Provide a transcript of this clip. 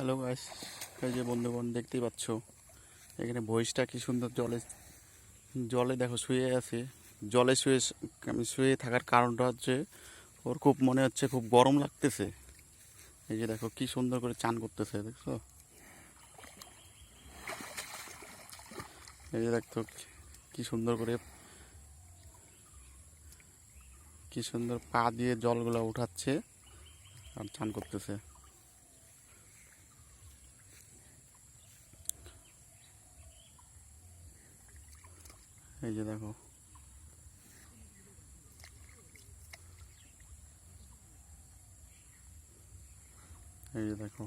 Hello guys এই যে বন্ধুগণ, দেখতেই পাচ্ছ? এখানে ভয়েসটা কি সুন্দর জলে জলে দেখো শুয়ে আছে। জলে শুয়ে, আমি শুয়ে থাকার কারণটা হচ্ছে, ওর খুব মনে হচ্ছে খুব গরম লাগতেছে। এই যে দেখো, কি সুন্দর করে চান করতেছে, দেখছ? এই যে দেখতো কি সুন্দর করে, কি সুন্দর পা দিয়ে জলগুলো উঠাচ্ছে আর চান করতেছে। এই যে দেখো। এই যে দেখো।